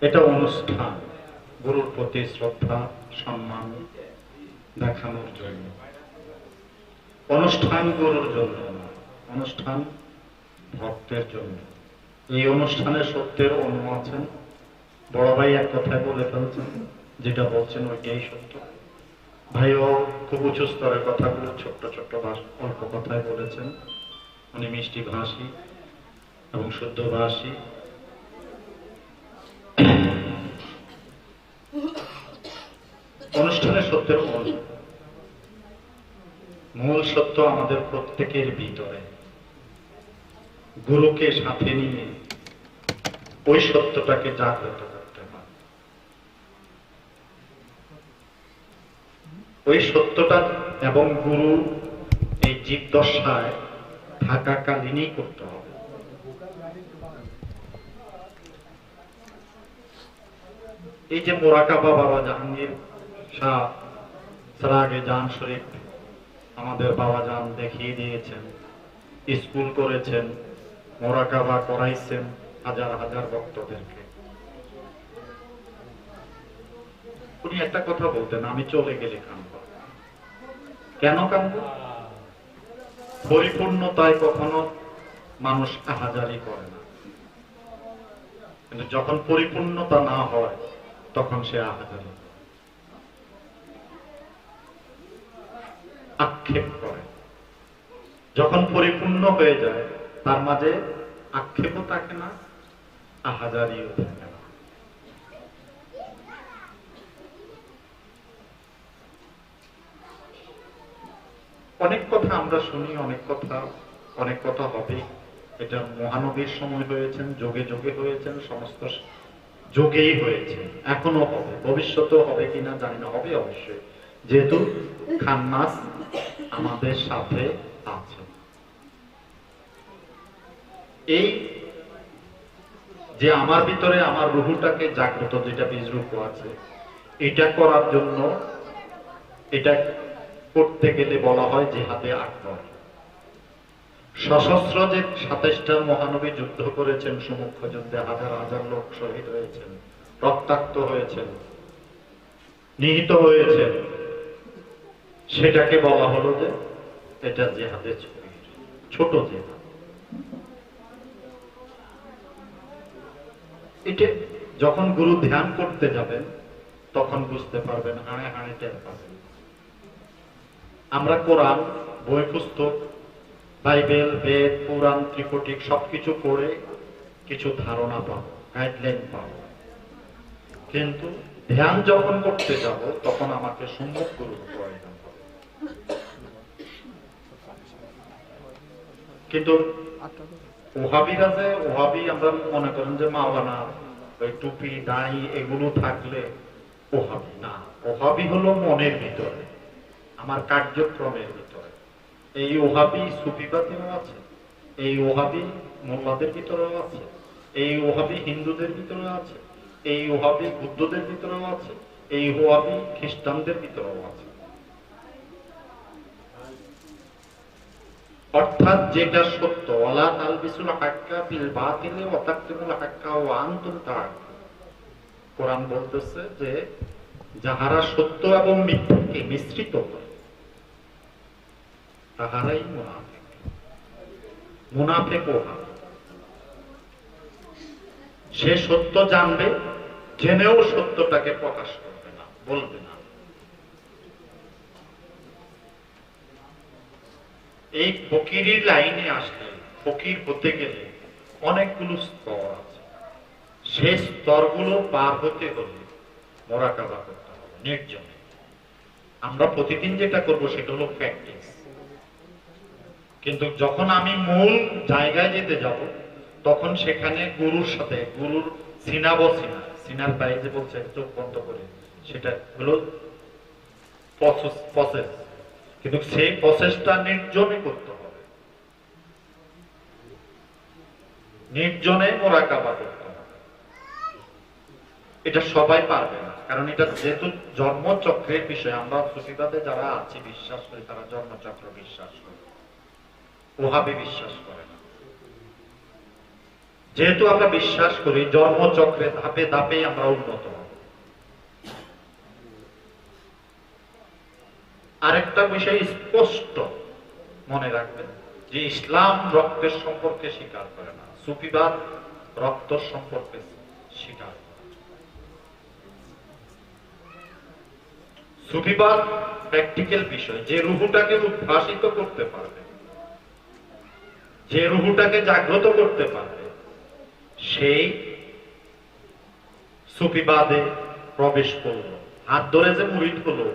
এটা অনুষ্ঠান। গুরুর প্রতি শ্রদ্ধা, সম্মান দেখানোর জন্য। অনুষ্ঠান গুরুর জন্য অনুষ্ঠান ভক্তের জন্য। এই অনুষ্ঠানে সত্যের অনু আছেন। বড় ভাই এক কথায় বলে ফেলছেন, যেটা বলছেন ওইটাই সত্য। ভাইও খুব উঁচু স্তরের কথাগুলো ছোট্ট ছোট্ট অল্প কথায় বলেছেন। উনি মিষ্টি ভাষী এবং শুদ্ধ ভাষী। অনুষ্ঠানের সত্যের অনু মূল সত্য আমাদের প্রত্যেকের ভিতরে। গুরুকে সাথে নিয়ে ওই সত্যটাকে জাগ্রত করতে হয়। ওই সত্যটা এবং গুরু এই জীবদশায় থাকাকালীনই করতে হবে। এই যে মোরাকাবা বাবা জাহাঙ্গীর শাহ সারাগে জান শরীফ, আমাদের বাবা জান দেখিয়ে দিয়েছেন, স্কুল করেছেন, মোরাকাবা করাইছেন হাজার হাজার ভক্তদেরকে। উনি একটা কথা বলতেন, আমি চলে গেলে কানব কেন কানব পরিপূর্ণতায় কখনো মানুষ আহাজারি করে না। কিন্তু যখন পরিপূর্ণতা না হয়, তখন সে আহাজারি আক্ষেপ করে। যখন পরিপূর্ণ হয়ে যায়, তার মাঝে আক্ষেপও থাকে না, আহাজারিও থাকে না। অনেক কথা আমরা শুনি, অনেক কথা অনেক কথা হবে। এটা মহানবীর সময় হয়েছেন, যোগে যোগে হয়েছেন, সমস্ত যোগেই হয়েছে। এখনও হবে, ভবিষ্যতেও হবে কিনা জানি না, হবে অবশ্যই। যেহেতু খান্নাস আমাদের সাথে আছে। এই যে আমার ভিতরে আমার রুহুটাকে জাগ্রত যেটা বীজরূপ আছে, এটা করার জন্য এটা করতে গেলে বলা হয় জেহাদে আকবর। সশস্ত্র যে সাতাইশটা মহানবী যুদ্ধ করেছেন সমুখ্য যুদ্ধে হাজার হাজার লোক শহীদ হয়েছেন, রক্তাক্ত হয়েছেন, নিহিত হয়েছেন সেটাকে বলা হলো যে এটা জেহাদে ছোট জেহাদ এটা যখন গুরু ধ্যান করতে যাবেন, তখন বুঝতে পারবেন, হাড়ে হাড়ে টের পাবেন। আমরা কোরআন, বই, পুস্তক, বাইবেল, বেদ, পুরাণ ত্রিপটিক সবকিছু পড়ে কিছু ধারণা পাবো গাইডলাইন পাবো। কিন্তু ধ্যান যখন করতে যাব, তখন আমাকে সম্মুখ গুরুর প্রয়োজন হবে কিন্তু ওহাবিরা যে, ওহাবি আমরা মনে করেন যে মাওলানা, ওই টুপি, দাঁড়ি এগুলো থাকলে ওহাবি না। ওহাবি হলো মনের ভিতরে, আমার কার্যক্রমের ভিতরে। এই ওহাবি সুফিবাতিরও আছে, এই ওহাবি মোল্লাদের ভিতরেও আছে, এই ওহাবি হিন্দুদের ভিতরেও আছে, এই ওহাবি বুদ্ধদের ভিতরেও আছে, এই ওহাবি খ্রিস্টানদের ভিতরেও আছে। অর্থাৎ যেটা সত্য, ওয়ালা তালবিসুল হাক্কা বিল বাতিলে ওয়া তাকতুমুল হাক্কা ওয়া আনতুম কোরআন বলতেছে যে, যাহারা সত্য এবং মিথ্যাকে মিশ্রিত করে, তাহারাই মুনাফিক। মুনাফিক ওহা সে সত্য জানবে, জেনেও সত্যটাকে প্রকাশ করবে না, বলবে না। এই ফকিরির লাইনে আসলে, ফকির হতে গেলে অনেকগুলো স্তর আছে। সেই স্তরগুলো পার হতে হলে মোরাকাবা করতে হবে, নির্জনে। আমরা প্রতিদিন যেটা করব সেটা হলো প্র্যাকটিস কিন্তু যখন আমি মূল জায়গায় যেতে যাব, তখন সেখানে গুরুর সাথে, গুরুর সিনা বসিনা সিনার বাইরে বলছে, চোখ বন্ধ করে, সেটা হলো প্রসেস কিন্তু সেই প্রসেসটা নির্জনে করতে হবে। নির্জনে মোরাকাবা করতে হবে। এটা সবাই পারবে না, কারণ এটা যেহেতু জন্মচক্রের বিষয়, আমরা সুফিবাদে যারা আছি বিশ্বাস করি, তারা জন্মচক্র বিশ্বাস করে। ওহাবে বিশ্বাস করে না। যেহেতু আমরা বিশ্বাস করি জন্মচক্রে ধাপে ধাপে আমরা উন্নত হব। আরেকটা বিষয় স্পষ্ট মনে রাখবেন যে ইসলাম রক্তের সম্পর্কে স্বীকার করে না। সুফিবাদ রক্ত সম্পর্কে স্বীকার সুফিবাদ প্র্যাকটিক্যাল বিষয়। যে রুহুটাকে উদ্ভাসিত করতে পারবে, যে রুহুটাকে জাগ্রত করতে পারবে, সেই সুফিবাদে প্রবেশ করল। হাত ধরে যে মুরিদ হলো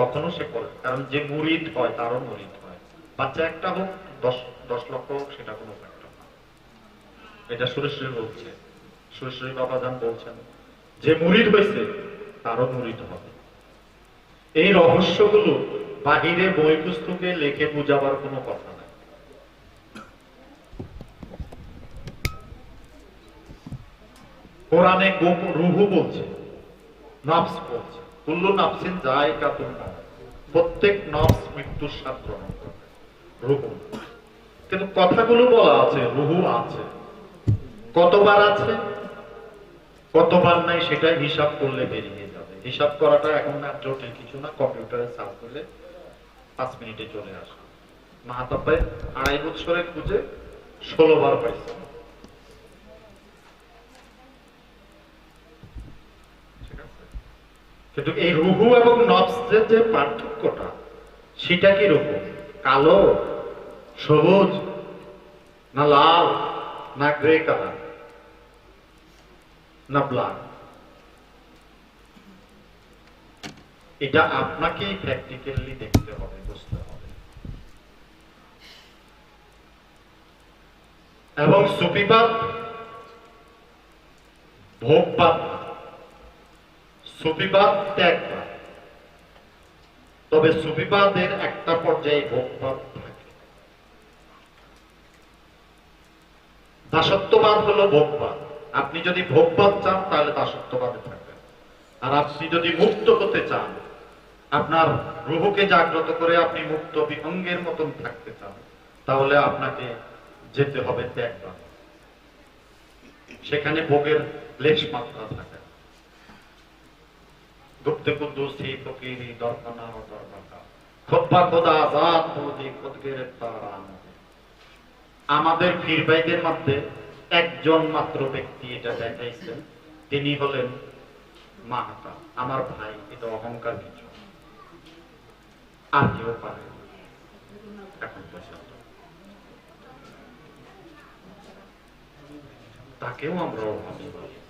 তখনও সে করে। কারণ যে মুরিদ হয়, তারও মুরিদ হয়। বাচ্চা একটা হোক, দশ দশ লক্ষ হোক, সেটা কোনো ফ্যাক্টর না। এটা সুরেশ্বরী বলছে। সুরেশ্বরী বাবা যান বলছেন, যে মুরিদ হয়েছে, তারও মুরিদ হবে। এই রহস্যগুলো বাহিরে বই পুস্তকে লেখে বুঝাবার কোনো কথা নাই। কোরআনে রুহু বলছে, নফস বলছে। কুল্লু নফসিন যায় কাতুল প্রত্যেক নফস মৃত্যুর স্বাদ গ্রহণ রুহু। কিন্তু কথাগুলো বলা আছে, রুহু আছে। কতবার আছে? কতবার নাই সেটা হিসাব করলে বেরিয়ে যাবে। হিসাব করাটা এখন আর জটিল কিছু না, কম্পিউটারে সার্চ করলে পাঁচ মিনিটে চলে আসে মাহাতাপায় আড়াই বছরে খুঁজে ষোলো বার পাইছে ঠিক আছে? কিন্তু এই রুহু এবং নবসের যে পার্থক্যটা, সেটা কি রকম কালো, সবুজ, না লাল, না গ্রে কালার, না ব্লাড এটা আপনাকেই প্র্যাকটিক্যালি দেখতে হবে, বুঝতে হবে এবং সুফিবাদ, ভোগবাদ। সুফিবাদ ত্যাগবাদ তবে সুফিবাদের একটা পর্যায়ে ভোগবাদ থাকে। দাসত্ববাদ হলো ভোগবাদ। আপনি যদি ভোগবাদ চান, তাহলে দাসত্ববাদে থাকবেন। আর আপনি যদি মুক্ত হতে চান, আপনার রুহুকে জাগ্রত করে আপনি মুক্ত বিহঙ্গের মতন থাকতে চান, তাহলে আপনাকে যেতে হবে ত্যাগবাদ। সেখানে ভোগের লেশ মাত্রা থাকে। আজাদ মোদি খোদগের আমাদের পীর ভাইদের মধ্যে একজন মাত্র ব্যক্তি এটা দেখাইছেন। তিনি হলেন মাহাতা, আমার ভাই। এটা অহংকার কিছু। আর কেউ পারে তাকেও আমরা অভাবী বলি।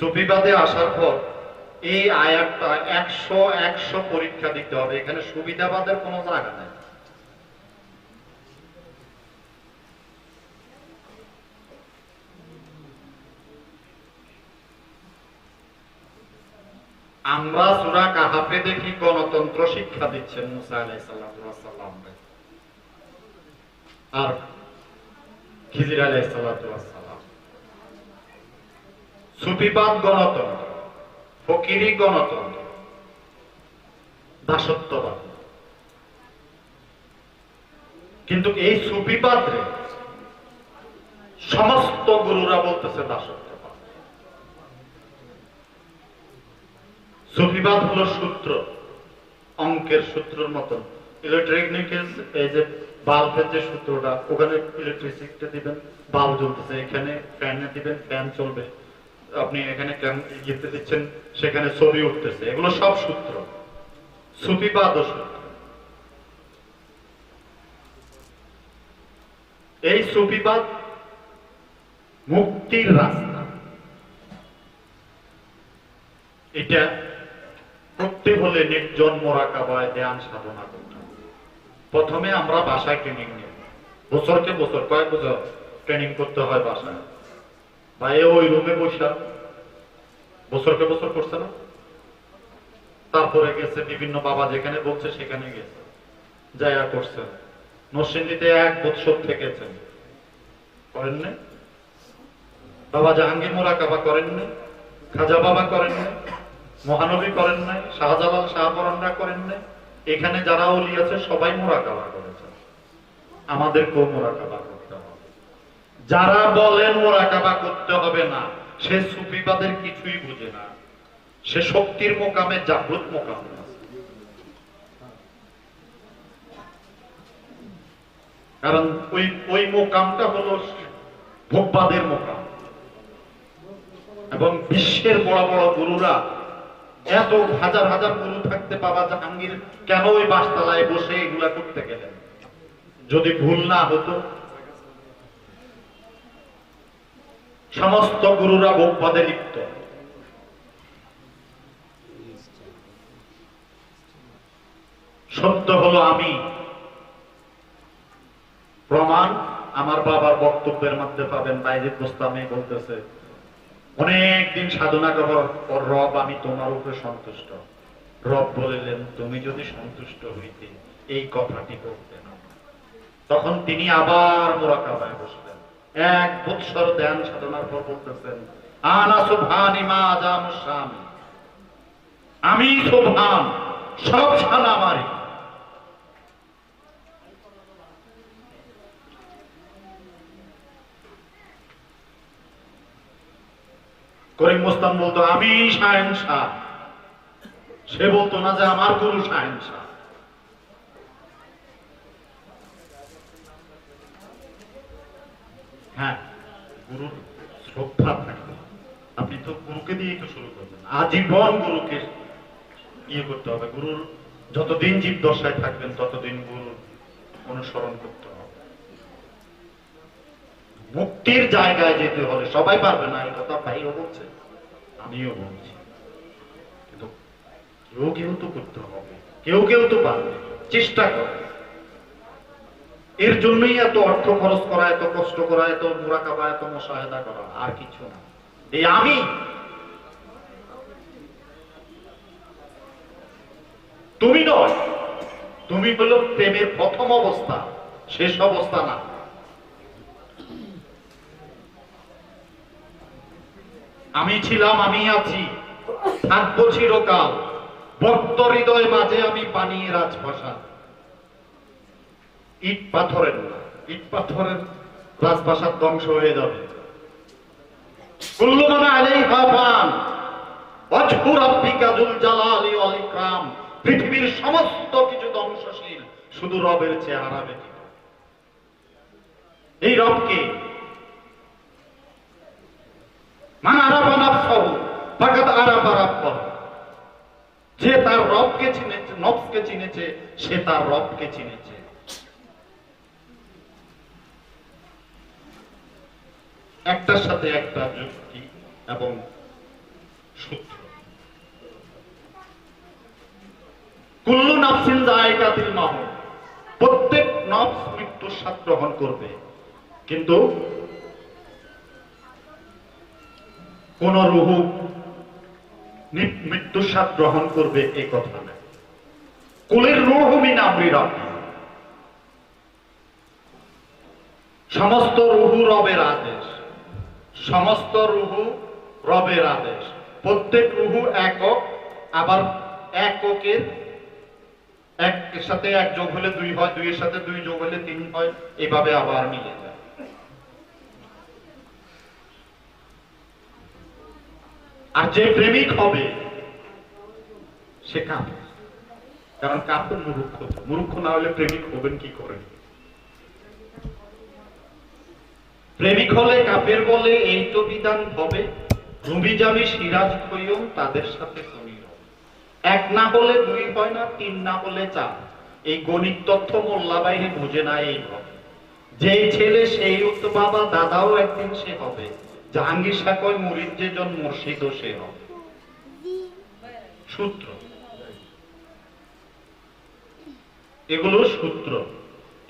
সুফিবাদে আসার পর এই আয়াতটা একশো একশো পরীক্ষা দিতে হবে। এখানে সুবিধাবাদের কোনো জায়গা নেই। আমরা সুরা কাহাফে দেখি গণতন্ত্র শিক্ষা দিচ্ছেন মুসা আলাইসাল্লাম আর খিজির আলাইসাল্লাম সুফিবাদ গণতন্ত্র, ফকিরি গণতন্ত্র, দাসত্ববাদ। কিন্তু এই সুফিবাদরে সমস্ত গুরুরা বলতেছে দাসত্ববাদ। সুফিবাদ হলো সূত্র, অঙ্কের সূত্রের মতন। ইলেকট্রিক এই যে বাল্বের যে সূত্রটা, ওখানে ইলেকট্রিসিটি দিবেন বাল্ব জ্বলতেছে, এখানে ফ্যানে দিবেন ফ্যান চলবে। আপনি এখানে ইয়েতে দিচ্ছেন? সেখানে ছবি উঠতেছে। এগুলো সব সূত্র। সুফিবাদ এই সুফিবাদ মুক্তির রাস্তা। এটা করতে হলে নির্জন মোরাকাবায় ধ্যান সাধনা করতে প্রথমে আমরা বাসায় ট্রেনিং নেব বছরকে বছর, কয়েক বছর ট্রেনিং করতে হয় বাসায়। এ ওই রুমে বসা বছরকে বছর করছে না। তারপরে গেছে বিভিন্ন বাবা যেখানে বলছে সেখানে গেছে। জায়গা করছেন নরসিংদীতে এক বৎসর থেকেছেন করেন না বাবা জাহাঙ্গীর মোরাকাবা করেন না খাজা বাবা করেন না মহানবী করেন নাই? শাহজালাল শাহপরানরা করেন নাই? এখানে যারা অলি আছে, সবাই মোরাকাবা করেছেন আমাদেরকেও মোরাকাবা যারা বলেন মোরাকাবা করতে হবে না, সে সুফিবাদের কিছুই বুঝে না। সে শক্তির মোকামে জাগ্রত মোকামে কারণ ওই ওই মোকামটা হলো ভোগবাদের মোকাম। এবং বিশ্বের বড় বড় গুরুরা এত হাজার হাজার গুরু থাকতে বাবা জাহাঙ্গীর, কেন ওই বাসতলায় বসে এগুলা করতে গেলেন? যদি ভুল না হতো সমস্ত গুরুরা ভোগবাদে লিপ্ত। সত্য হলো আমি। প্রমাণ আমার বাবার বক্তব্যের মধ্যে পাবেন বাইরে গোস্তামে বলতেছে, অনেক দিন সাধনা করার পর রব আমি তোমার উপরে সন্তুষ্ট। রব বলিলেন, তুমি যদি সন্তুষ্ট হইতে, এই কথাটি বলতে না। তখন তিনি আবার মোরাকাবায় বসলেন। এক বৎসর ধ্যান সাধনার পর বলতেছেন, আনা সুভানি মা জাম স্বামী আমি শোভান সব শান আমারই। করিম মোস্তান বলতো, আমি শাহেন শাহ। সে বলতো না যে আমার গুরু শাহেন শাহ। হ্যাঁ গুরুর শ্রদ্ধা থাকবে। আপনি তো গুরুকে শুরু করবেন আজীবন গুরুকে ইয়ে করতে হবে। গুরুর যতদিন জীব দশায় থাকবেন, ততদিন গুরুর অনুসরণ করতে মুক্তির জায়গায় যেতে হলে সবাই পারবে না, এই কথা ভাইও বলছে, আমিও বলছি। কিন্তু কেউ কেউ তো করতে হবে। কেউ কেউ তো পারবে। চেষ্টা করে। এর জন্যই এত অর্থ খরচ করা, এত কষ্ট করা, এত মোরাকাবা, এত মশাহেদা করা, আর কিছু না। এই আমি তুমি নয়, তুমি হলো প্রেমের প্রথম অবস্থা, শেষ অবস্থা না। আমি ছিলাম, আমি আছি, থাকব চিরকাল ভক্ত হৃদয় মাঝে আমি বানিয়ে রাজভাষা ইট পাথরের ইট পাথরের রাজভাষার ধ্বংস হয়ে যাবে। পৃথিবীর সমস্ত কিছু ধ্বংসশীল, শুধু রবের চেহারা এই রবকে যে তার রবকে চিনেছে, নফসকে চিনেছে, সে তার রবকে চিনেছে। একটার সাথে একটা যুক্তি এবং সূত্র? কুল্লু নাফসিন জায়গাতিল মাহ প্রত্যেক নফস মৃত্যুর স্বাদ গ্রহণ করবে। কিন্তু কোন রুহু মৃত্যুর স্বাদ গ্রহণ করবে এই কথা না। কুলের রুহু আমরি সমস্ত রুহু রবের আদেশ। সমস্ত রুহু রবের আদেশ। প্রত্যেক রুহু একক, আবার এককের এক এর সাথে এক যোগ হলে দুই হয়, দুইয়ের সাথে দুই যোগ হলে তিন হয়, এভাবে আবার মিলে যায়। আর যে প্রেমিক হবে, সে কাপ। কারণ কাপড় মূর্খ মূর্খ না হলে প্রেমিক হবেন কি করে? প্রেমিক হলে কাপের বলে এই তো বিধান হবে। রুবি যাবি সিরাজ হইও তাদের সাথে এক না হলে দুই হয় না, তিন না হলে চার। এই গণিত তথ্য মোল্লা বাইরে বুঝে না এই হবে যেই ছেলে সেই তো বাবা, দাদাও একদিন সে হবে। জাহাঙ্গীর সাকয় মুরিদ যে জন মুর্শিদও সে হবে। সূত্র। এগুলো সূত্র।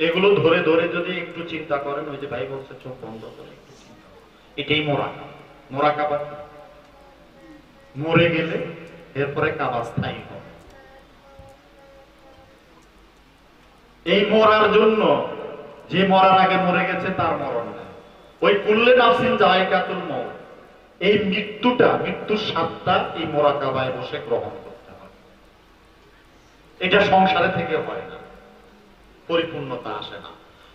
এগুলো ধরে ধরে যদি একটু চিন্তা করেন, ওই যে ভাই বলছে চোখ বন্ধ করে। এটাই মোরা। মোরা কাবা। মরে গেলে এরপরে কাবা স্থায়ী হবে। এই মরার জন্য যে মরার আগে মরে গেছে, তার মরণ ওই কুল্লে নাফসিন জায়গাতুল মৌত এই মৃত্যুটা, মৃত্যুর স্বাদটা এই মরা কাবায় বসে গ্রহণ করতে হয়। এটা সংসারে থেকে হয় না। পরিপূর্ণতা আসে না।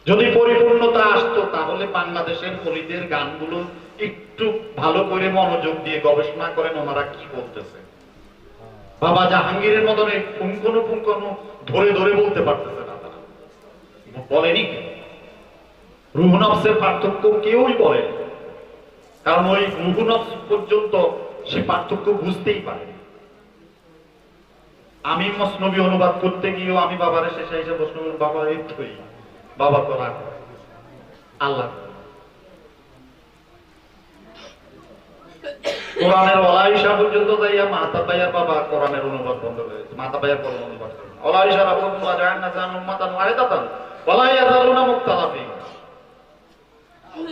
যদি পরিপূর্ণতা আসতো, তাহলে বাংলাদেশের অলিদের গানগুলো একটু ভালো করে মনোযোগ দিয়ে গবেষণা করেন, ওনারা কি বলতেছে। বাবা জাহাঙ্গীরের মতন পুঙ্কনু পুঙ্কনু ধরে ধরে বলতে পারতেছে না তারা। বলেনি? রুহনফসের পার্থক্য কেউই বলে কারণ ওই রুহনফস পর্যন্ত সে পার্থক্য বুঝতেই পারে আমি মসনবী অনুবাদ করতে গিয়েও আমি বাবার শেষে এসে প্রশ্ন বাবা, এই বাবা তো আল্লাহ। কোরআনের অনুবাদ বন্ধ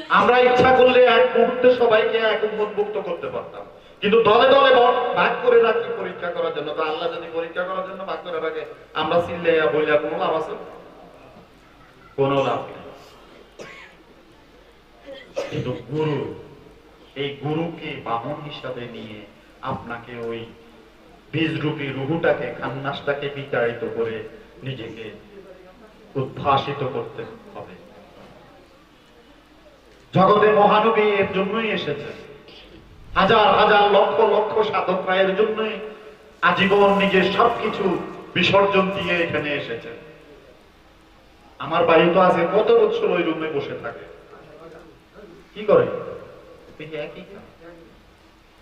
আমরা ইচ্ছা করলে এক মুহূর্তে সবাইকে এক উন্মুক্ত করতে পারতাম। কিন্তু দলে দলে ভাগ করে রাখি পরীক্ষা করার জন্য? আল্লাহ যদি পরীক্ষা করার জন্য ভাগ করে রাখে, আমরা চিনলে বইলে কোনো লাভ আছে? কোনো লাভ কিন্তু গুরু, এই গুরুকে বাহন হিসাবে নিয়ে আপনাকে ওই বীজরূপী রুহুটাকে খান্নাসটাকে বিতাড়িত করে নিজেকে উদ্ভাসিত করতে হবে। জগতে মহানবী এর জন্যই এসেছে। হাজার হাজার লক্ষ লক্ষ সাধকরা এর জন্যই আজীবন নিজের সবকিছু বিসর্জন দিয়ে এখানে এসেছে। আমার বাড়ি তো আছে কত বছর ওই রুমে বসে থাকে? কি করে।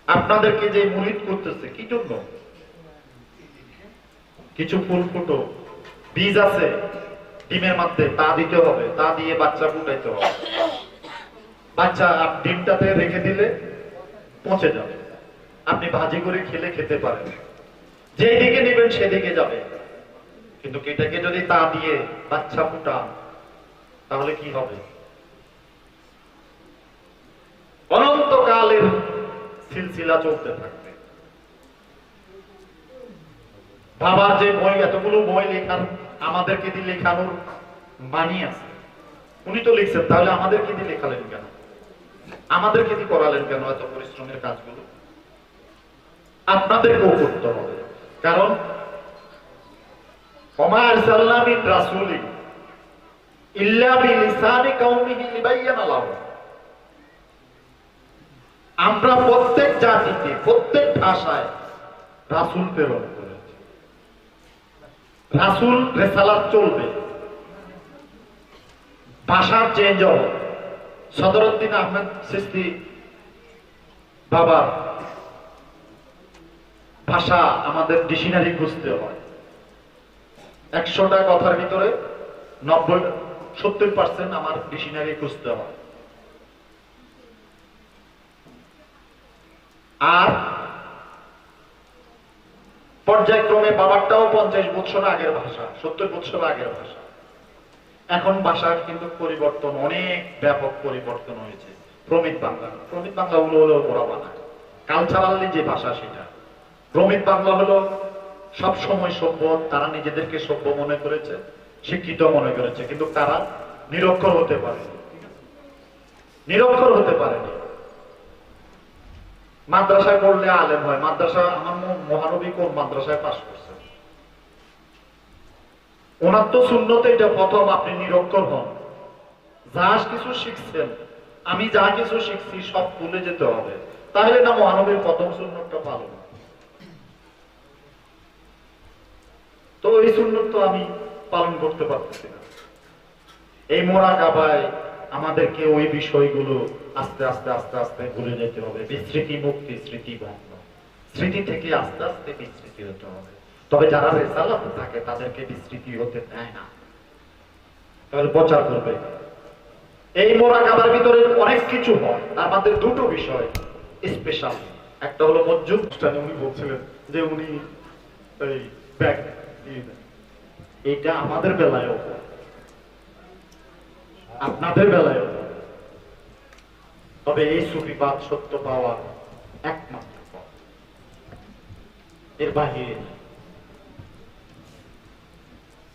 আপনাদেরকে যে মুরিদ করতেছে কি জন্য? কিছু ফুল ফুটো বীজ আছে ডিমের মধ্যে তা দিতে হবে তা দিয়ে বাচ্চা ফুটাইতে হবে। বাচ্চা ডিমটাতে রেখে দিলে পচে যাবে। আপনি ভাজি করে খেলে খেতে পারেন। যেই দিকে নেবেন সেদিকে যাবে। কিন্তু এটাকে যদি তা দিয়ে বাচ্চা ফুটান, তাহলে কি হবে? অনন্তকালের সিলসিলা চলতে থাকবে। বাবার যে বই, এতগুলো বই লেখার, আমাদেরকে দিয়ে লেখানোর মানি আছে। উনি তো লিখছেন, তাহলে আমাদেরকে দিয়ে লেখালেন কেন? আমাদেরকে দিয়ে করালেন কেন এত পরিশ্রমের কাজগুলো? আপনাদেরকেও করতে হবে। কারণ আমরা প্রত্যেক প্রত্যেক ভাষায় রাসূল প্রেরণ করেছি। রাসূল চলবে। ভাষার চেঞ্জ হবে। সদরুদ্দিন আহমেদ সিস্তি বাবার ভাষা আমাদের ডিকশনারি খুঁজতে হয়। একশোটা কথার ভিতরে নব্বই, সত্তর পার্সেন্ট আমার ডিকশনারি খুঁজতে হয়। আর পর্যায়ক্রমে বাবারটাও পঞ্চাশ বছর আগের ভাষা, সত্তর বছর আগের ভাষা। এখন ভাষার কিন্তু পরিবর্তন, অনেক ব্যাপক পরিবর্তন হয়েছে। প্রমিত বাংলা প্রমিত বাংলা হলো হলো ওরা বানায়। কালচারালি যে ভাষা সেটা। প্রমিত বাংলা হলো সব সময় সভ্য, তারা নিজেদেরকে সভ্য মনে করেছে, শিক্ষিত মনে করেছে, কিন্তু তারা নিরক্ষর হতে পারে নিরক্ষর হতে পারেনি। মাদ্রাসায় পড়লে আলেম হয়। মাদ্রাসা, আমার মহানবী কোন মাদ্রাসায় পাশ করছে ওনার তো শূন্যতে এটা প্রথম আপনি নিরক্ষর হন। যা কিছু শিখছেন, আমি যা কিছু শিখছি, সব ভুলে যেতে হবে। তাহলে না মহানবীর প্রথম শূন্যটা পালন তো এই শূন্যত তো আমি পালন করতে পারতেছি না। এই মোরা কাবায় আমাদেরকে ওই বিষয়গুলো আস্তে আস্তে আস্তে আস্তে ভুলে যেতে হবে। বিস্মৃতি মুক্তি, স্মৃতি বন্ধ স্মৃতি থেকে আস্তে আস্তে বিস্মৃতি হতে হবে। তবে যারা রেসালাতে থাকে তাদেরকে বিস্মৃতি হতে দেয় না। তাহলে প্রচার করবে। এই মোরা কাবার ভিতরে অনেক কিছু হয় তার মধ্যে দুটো বিষয় স্পেশাল একটা হলো মজ্জুদ উনি বলছিলেন যে উনি এই ব্যাগ দিয়ে দেন। এটা আমাদের বেলায়ও আপনাদের বেলায় তবে এই সুফিবাদ সত্য পাওয়ার একমাত্র পথ। এর বাহিরে।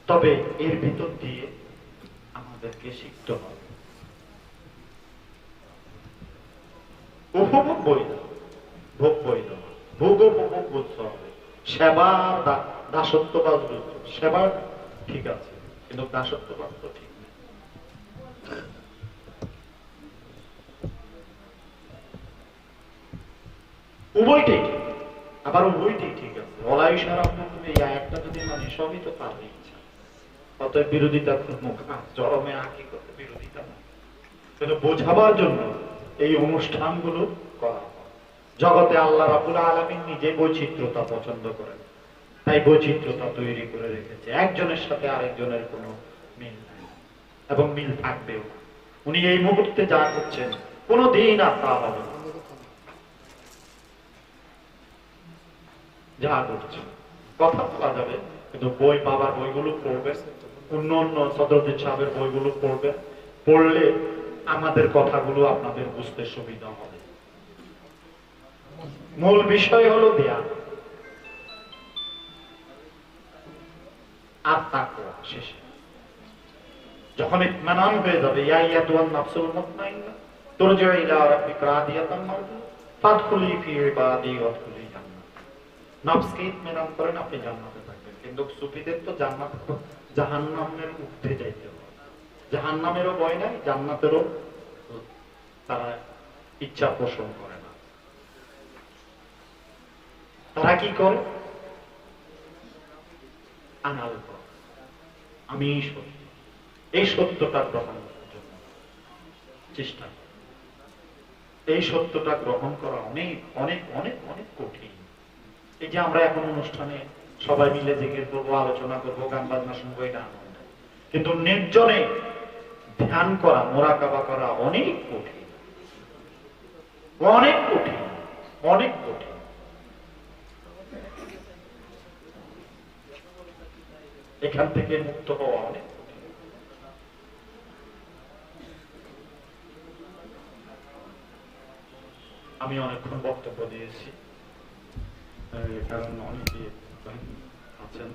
তবে এর ভিতর দিয়ে আমাদেরকে শিখতে হবে। উপভোগ না, ভোগ না। ভোগ উপভোগ বুঝতে হবে। সেবা দা- দাসত্ববাদ সেবা ঠিক আছে, কিন্তু দাসত্ববাদ তো ঠিক নেই। উভয়টাই ঠিক, আবার উভয়টাই ঠিক আছে। অলাই সারা তুমি একটা যদি মানে সবই তো ইচ্ছা অতএব বিরোধিতা জড়মে আঁকি করতে বিরোধিতা বোঝাবার জন্য এই অনুষ্ঠানগুলো করা জগতে আল্লাহ রাবুল আলমিন নিজে বৈচিত্র্যতা পছন্দ করেন। তাই বৈচিত্র্যতা তৈরি করে রেখেছে। একজনের সাথে আরেকজনের কোনো মিল নাই। এবং মিল থাকবেও উনি এই মুহূর্তে যা করছেন কোনো দিন আর তা হবে যা করছে কথা বলা যাবে, কিন্তু বই বাবার বইগুলো পড়বে অন্য অন্য সদরদের সাহেবের বইগুলো পড়বে পড়লে আমাদের কথাগুলো আপনাদের বুঝতে সুবিধা হবে। মূল বিষয় হলো দেয়া হয়ে যাবে, ইয়া ইতমিনান করেন, আপনি থাকবেন। কিন্তু সুফিদের তো জান্নাত জাহান্নামের ঊর্ধ্বে যাইতে হবে। জাহান্নামেরও ভয় নাই, জান্নাতেরও তারা ইচ্ছা পোষণ করে না। তারা কি করে? আনাল আমি সত্য। এই সত্যটা গ্রহণ করার জন্য চেষ্টা এই সত্যটা গ্রহণ করা অনেক অনেক অনেক অনেক কঠিন। এই যে আমরা এখন অনুষ্ঠানে সবাই মিলে জেগে করব, আলোচনা করব গান বাজনা শুনব, এটা কিন্তু নির্জনে ধ্যান করা, মোরাকাবা করা অনেক কঠিন। অনেক কঠিন অনেক কঠিন। এখান থেকে মুক্ত হওয়া অনেক আমি অনেকক্ষণ বক্তব্য দিয়েছি কারণ অনেকে আছেন